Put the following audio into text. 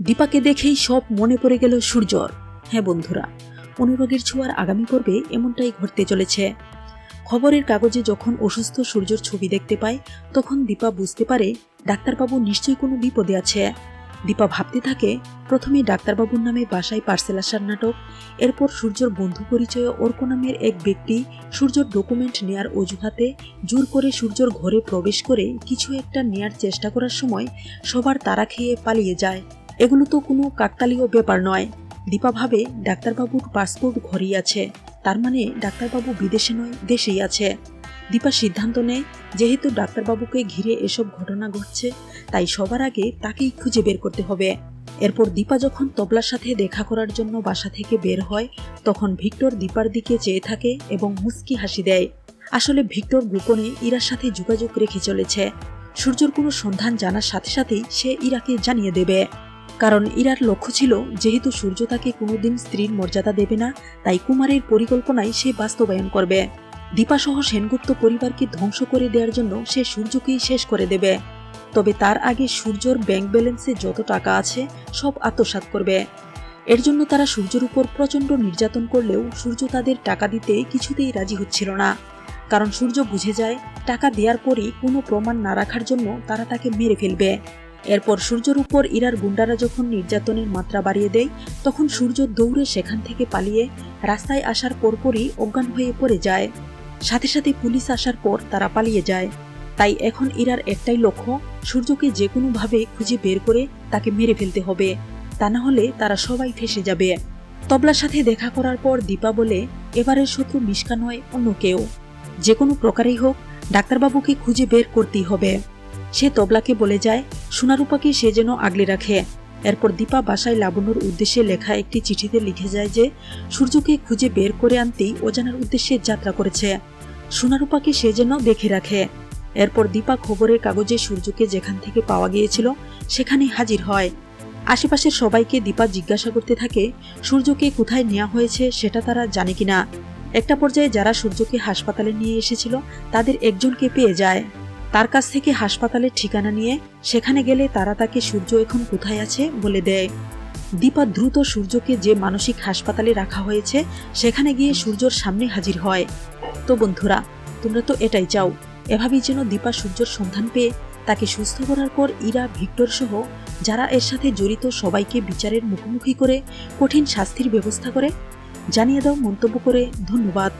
দীপাকে দেখেই সব মনে পড়ে গেল সূর্যর। হ্যাঁ বন্ধুরা অনুরাগের ছোঁয়ার আগামী পর্বে এমনটাই ঘটতে চলেছে। খবরের কাগজে যখন অসুস্থ সূর্যর ছবি দেখতে পায়, তখন দীপা বুঝতে পারে ডাক্তারবাবু নিশ্চয়ই কোনো বিপদে আছে। দীপা ভাবতে থাকে, প্রথমে ডাক্তারবাবুর নামে বাসায় পার্সেল আসার নাটক, এরপর সূর্যর বন্ধু পরিচয়ে অর্ক নামের এক ব্যক্তি সূর্যর ডকুমেন্ট নেয়ার অজুহাতে জোর করে সূর্যর ঘরে প্রবেশ করে কিছু একটা নেয়ার চেষ্টা করার সময় সবার তারা খেয়ে পালিয়ে যায়। এগুলো তো কোনো কাকতালীয় ব্যাপার নয়। দীপা ভাবে ডাক্তারবাবুর পাসপোর্ট ঘরেই আছে। তার মানে ডাক্তারবাবু বিদেশে নয়, দেশেই আছে। দীপা সিদ্ধান্ত নেয়, যেহেতু ডাক্তারবাবুকে ঘিরে এসব ঘটনা ঘটছে, তাই সবার আগে তাকেই খুঁজে বের করতে হবে। এরপর দীপা যখন তবলার সাথে দেখা করার জন্য বাসা থেকে বের হয়, তখন ভিক্টর দীপার দিকে চেয়ে থাকে এবং মুস্কি হাসি দেয়। আসলে ভিক্টর গোপনে ইরার সাথে যোগাযোগ রেখে চলেছে। সূর্যর কোনো সন্ধান জানার সাথে সাথেই সে ইরাকে জানিয়ে দেবে। কারণ ইরার লক্ষ্য ছিল, যেহেতু সূর্য তাকে কোনোদিন স্ত্রীর মর্যাদা দেবে না, তাই কুমারের পরিকল্পনায় সে বাস্তবায়ন করবে। দীপাসহ সেনগুপ্ত পরিবারকে ধ্বংস করে দেওয়ার জন্য সে সূর্যকেই শেষ করে দেবে। তবে তার আগে সূর্যর ব্যাংক ব্যালেন্সে যত টাকা আছে, সব আত্মসাৎ করবে। এর জন্য তারা সূর্যের উপর প্রচণ্ড নির্যাতন করলেও সূর্য তাদের টাকা দিতে কিছুতেই রাজি হচ্ছিল না। কারণ সূর্য বুঝে যায়, টাকা দেওয়ার পরই কোনো প্রমাণ না রাখার জন্য তারা তাকে মেরে ফেলবে। এরপর সূর্যের উপর ইরার গুন্ডারা যখন নির্যাতনের মাত্রা বাড়িয়ে দেয়, তখন সূর্য দৌড়ে সেখান থেকে পালিয়ে রাস্তায় আসার পরপরই অজ্ঞান হয়ে পড়ে যায়। সাথে সাথে পুলিশ আসার পর তারা পালিয়ে যায়। তাই এখন ইরার একটাই লক্ষ্য, সূর্যকে যে কোনোভাবে খুঁজে বের করে তাকে মেরে ফেলতে হবে। তা না হলে তারা সবাই ফেসে যাবে। তবলার সাথে দেখা করার পর দীপা বলে, এবারের শত্রু মিশকা নয়, অন্য কেউ। যে কোনো প্রকারেই হোক, ডাক্তারবাবুকে খুঁজে বের করতেই হবে। সে তবলাকে বলে যায় সোনারূপাকে সে যেন আগলে রাখে। এরপর দীপা বাসায় লাবণ্যর উদ্দেশ্যে লেখা একটি চিঠিতে লিখে যায় যে, সূর্যকে খুঁজে বের করে আনতেই অজানার উদ্দেশ্যে যাত্রা করেছে। সোনারূপাকে সে যেন দেখে রাখে। এরপর দীপা খবরের কাগজে সূর্যকে যেখান থেকে পাওয়া গিয়েছিল, সেখানে হাজির হয়। আশেপাশের সবাইকে দীপা জিজ্ঞাসা করতে থাকে, সূর্যকে কোথায় নেওয়া হয়েছে সেটা তারা জানে কিনা। একটা পর্যায়ে যারা সূর্যকে হাসপাতালে নিয়ে এসেছিল, তাদের একজনকে পেয়ে যায়। তার কাছ থেকে হাসপাতালের ঠিকানা নিয়ে সেখানে গেলে তারা তাকে সূর্য এখন কোথায় আছে বলে দেয়। দীপা দ্রুত সূর্যকে যে মানসিক হাসপাতালে রাখা হয়েছে, সেখানে গিয়ে সূর্যর সামনে হাজির হয়। তো বন্ধুরা, তোমরা তো এটাই চাও, এভাবেই যেন দীপা সূর্যর সন্ধান পেয়ে তাকে সুস্থ করার পর ইরা, ভিক্টর সহ যারা এর সাথে জড়িত সবাইকে বিচারের মুখোমুখি করে কঠিন শাস্তির ব্যবস্থা করে, জানিয়ে দাও মন্তব্য করে ধন্যবাদ।